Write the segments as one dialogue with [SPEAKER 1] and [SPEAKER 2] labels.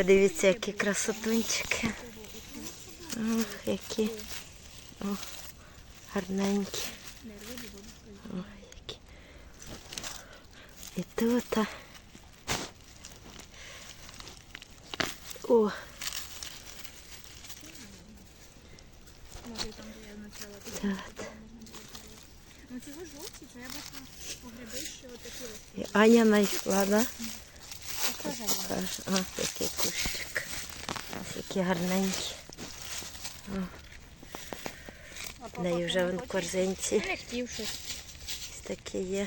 [SPEAKER 1] подивіться, які красотунчики. Ох, які. О, гарненькі. Ох, які. І тут. О, так.
[SPEAKER 2] Ну це жовті, це я бачила погляди, що такі
[SPEAKER 1] Аня знайшла, да? Каже, а, який кущик. Ось які гарненькі. В неї вже вон в корзинці. Ось такі є.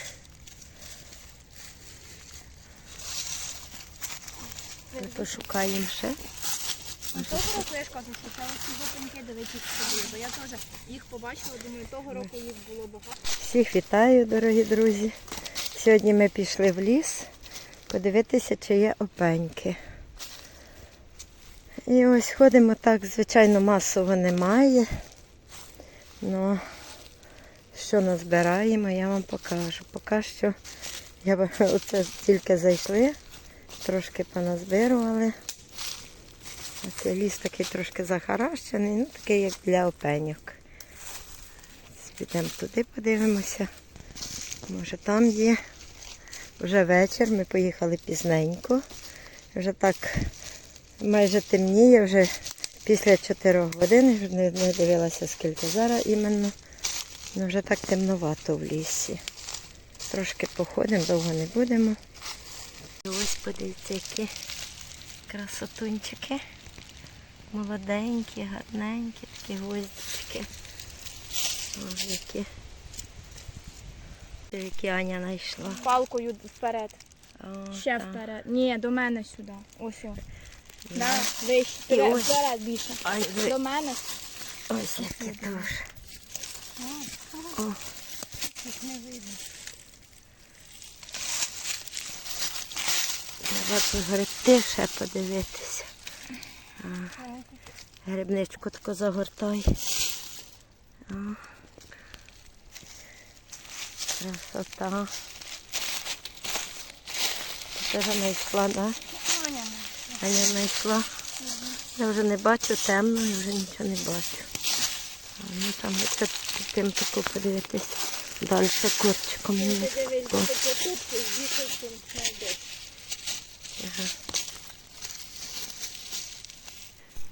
[SPEAKER 1] Ми пошукаємо ще.
[SPEAKER 2] Ну, того року я ж кажу, що це ось ці жовтенькі, дивіться собі, бо я теж їх побачила, думаю, того року їх було багато.
[SPEAKER 1] Всіх вітаю, дорогі друзі. Сьогодні ми пішли в ліс подивитися, чи є опеньки. І ось ходимо так, звичайно, масово немає. Ну, що назбираємо, я вам покажу. Поки що я оце тільки зайшли, трошки поназбирували. Оце ліс такий трошки захаращений, ну такий як для опеньок. Підемо туди, подивимося. Може там є. Вже вечір, ми поїхали пізненько. Вже так майже темніє, вже після 4 годин, не, не дивилася скільки зараз іменно. Ну вже так темновато в лісі. Трошки походимо, довго не будемо. Ось подивіться, які красотунчики. Молоденькі, гарненькі, такі гвоздички. Ось які. Це які Аня знайшла.
[SPEAKER 2] Палкою вперед.
[SPEAKER 1] О,
[SPEAKER 2] Ще
[SPEAKER 1] так.
[SPEAKER 2] вперед. Ні, до мене сюди. Ось о.
[SPEAKER 1] Да.
[SPEAKER 2] Да, вище.
[SPEAKER 1] І
[SPEAKER 2] Вперед,
[SPEAKER 1] ось.
[SPEAKER 2] вперед більше.
[SPEAKER 1] Ай, ви-
[SPEAKER 2] До мене.
[SPEAKER 1] Ось які дуже. О. Треба погребти ще подивитися. А, грибничку тако загортай. О. Красота. Ти теж знайшла, да?
[SPEAKER 2] Аня.
[SPEAKER 1] А я знайшла. Я вже не бачу темно, я вже нічого не бачу. А, Ну там це тим таку подивитись. Далі
[SPEAKER 2] знайдеш.
[SPEAKER 1] Ага.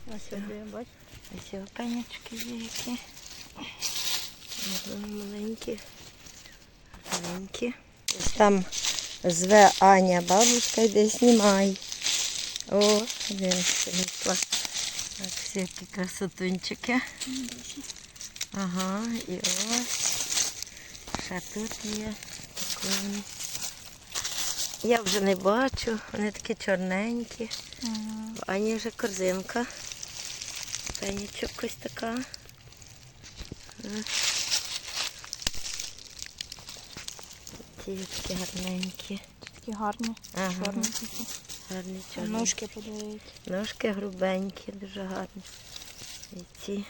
[SPEAKER 2] Ось сюди, бач.
[SPEAKER 1] Ось його є які. Маленькі. Маленькі. Там зве Аня, бабушка, йди знімай. О, він знайшла. Так, всі які красотунчики. Ага, і ось. Ще тут є. Такі вони. Я вже не бачу, вони такі чорненькі. В Ані вже корзинка. Пенічок ось така. Ті такі гарненькі.
[SPEAKER 2] Такі гарні.
[SPEAKER 1] Ага.
[SPEAKER 2] Чорні такі.
[SPEAKER 1] Гарні чорні.
[SPEAKER 2] Ножки подивись.
[SPEAKER 1] Ножки грубенькі, дуже гарні. І ці.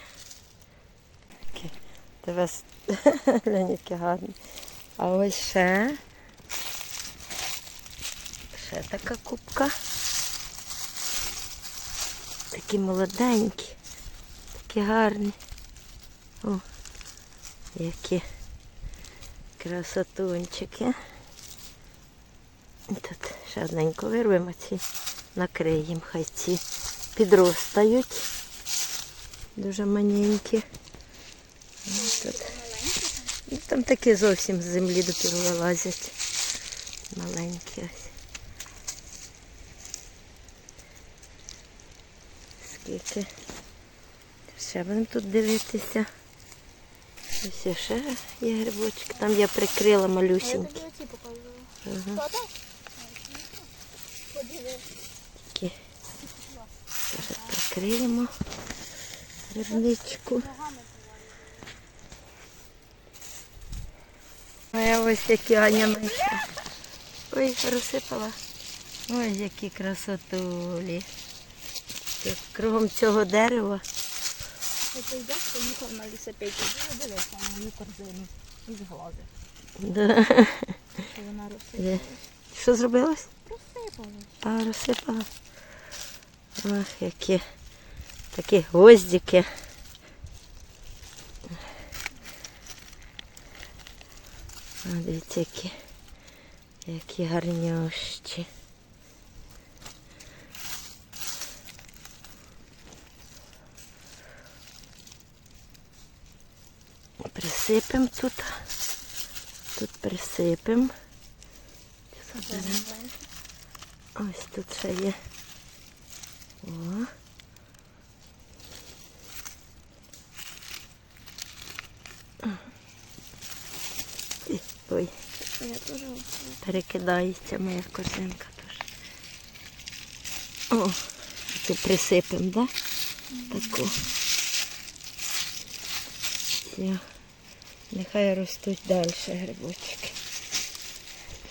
[SPEAKER 1] Такі. Тебе які гарні. А ось ще. Ще така кубка. Такі молоденькі. Такі гарні. О, які красотунчики. Тут ще одненько вирвемо ці, накриємо, хай ці підростають. Дуже маленькі. Тут. Ну, там такі зовсім з землі допіру вилазять. Маленькі ось. Скільки. Ще будемо тут дивитися. Ось ще є грибочки. Там я прикрила малюсінькі. Ага.
[SPEAKER 2] Так?
[SPEAKER 1] Такі. Теж прикриємо грибничку. А я ось які Аня знайшла. Ой, розсипала. Ой, які красотулі. Тут кругом цього дерева.
[SPEAKER 2] Ти прийдеш, поїхав на лісопеті. Дивись на мою корзину. І зглази.
[SPEAKER 1] Да.
[SPEAKER 2] Що вона розсипала.
[SPEAKER 1] Що зробилось?
[SPEAKER 2] Розсипала.
[SPEAKER 1] А, розсипала. Ох, які такі гвоздики. О, дивіться, які, які гарнющі. Присипемо тут. Тут присипемо. Ось тут ще є. О. І- Ой, перекидається моя корзинка теж. О, це присипемо, да? Таку. Все. Нехай ростуть далі грибочки.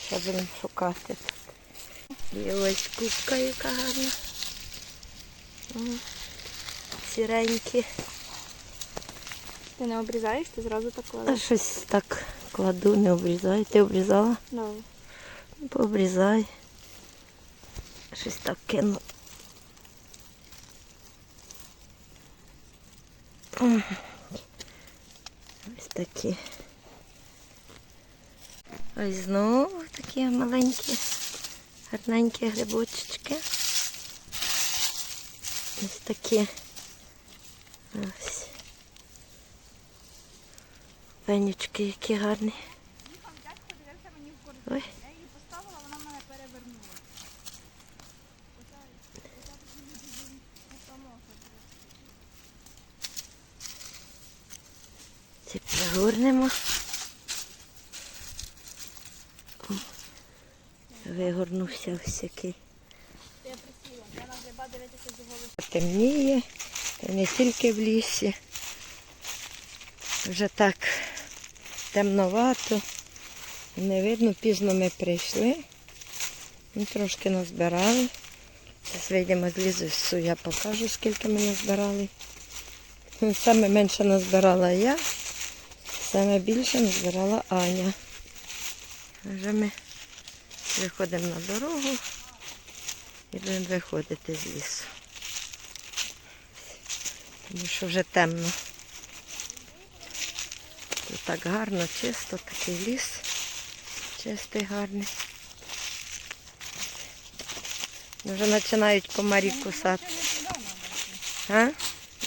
[SPEAKER 1] Ще будемо шукати тут. І ось кубка яка гарна. О, Сіренькі.
[SPEAKER 2] Ти не обрізаєш, ти зразу так
[SPEAKER 1] А
[SPEAKER 2] кладеш?
[SPEAKER 1] щось так кладу, не обрізаю. Ти обрізала? Ну, Пообрізай. Щось так кину. М. Такі. Ось знову такі маленькі, гарненькі грибочечки. Ось такі. Ось. Пенючки які гарні. Ой.
[SPEAKER 2] Я її поставила, вона мене перевернула.
[SPEAKER 1] Ці пригорнемо. О, Вигорнувся ось який.
[SPEAKER 2] Я присіла. Я на гриба дивитися з його
[SPEAKER 1] Темніє, не тільки в лісі. Вже так темновато. Не видно, пізно ми прийшли. Ми трошки назбирали. Зараз вийдемо з лісу, я покажу, скільки ми назбирали. Ну, Саме менше назбирала я, саме більше назбирала Аня. Вже ми виходимо на дорогу і будемо виходити з лісу. Тому що вже темно. Тут так гарно, чисто, такий ліс. Чистий, гарний. Вже починають комарі кусати. А?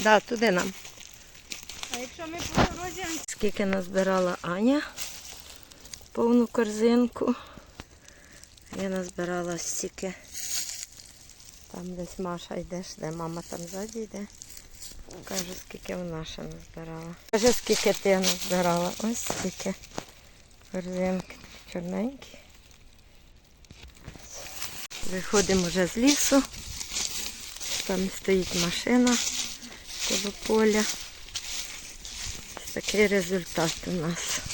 [SPEAKER 1] Да, туди нам.
[SPEAKER 2] А якщо ми по дорозі,
[SPEAKER 1] Скільки назбирала Аня повну корзинку. Я назбирала стільки. Там десь Маша йдеш, де мама там ззаді йде. Каже, скільки вона ще назбирала. Каже, скільки ти назбирала. Ось скільки корзинки чорненькі. Виходимо вже з лісу. Там стоїть машина коло поля. Ось такий результат у нас.